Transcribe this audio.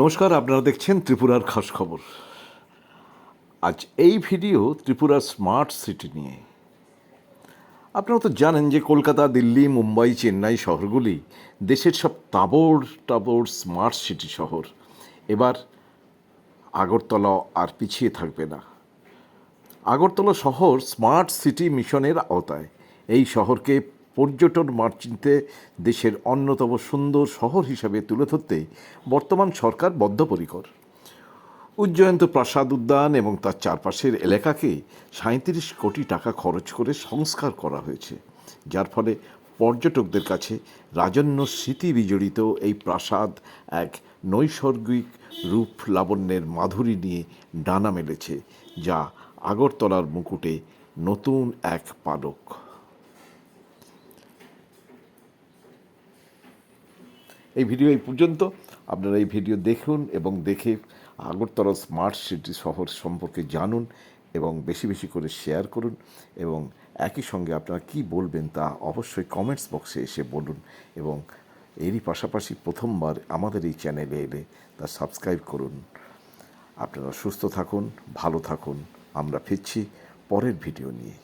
নমস্কার, আপনারা দেখছেন ত্রিপুরার খাস খবর। আজ এই ভিডিও ত্রিপুরার স্মার্ট সিটি নিয়ে। আপনারা তো জানেন যে কলকাতা, দিল্লি, মুম্বাই, চেন্নাই শহরগুলি দেশের সব তাবড় টাবড় স্মার্ট সিটি শহর। এবার আগরতলা আর পিছিয়ে থাকবে না। আগরতলা শহর স্মার্ট সিটি মিশনের আওতায়। এই শহরকে পর্যটন মার্চিন্তে দেশের অন্যতম সুন্দর শহর হিসাবে তুলে ধরতে বর্তমান সরকার বদ্ধপরিকর। উজ্জয়ন্ত প্রাসাদ উদ্যান এবং তার চারপাশের এলাকাকে সাঁত্রিশ কোটি টাকা খরচ করে সংস্কার করা হয়েছে, যার ফলে পর্যটকদের কাছে রাজন্য স্মৃতি বিজড়িত এই প্রাসাদ এক নৈসর্গিক রূপ লাবণ্যের মাধুরী নিয়ে ডানা মেলেছে, যা আগরতলার মুকুটে নতুন এক পালক। এই ভিডিও এই পর্যন্ত। আপনারা এই ভিডিও দেখুন এবং দেখে আগরতলা স্মার্ট সিটি শহর সম্পর্কে জানুন এবং বেশি বেশি করে শেয়ার করুন এবং একই সঙ্গে আপনারা কি বলবেন তা অবশ্যই কমেন্টস বক্সে এসে বলুন এবং এরই পাশাপাশি প্রথমবার আমাদের এই চ্যানেলে এলে তা সাবস্ক্রাইব করুন। আপনারা সুস্থ থাকুন, ভালো থাকুন। আমরা ফিরছি পরের ভিডিও নিয়ে।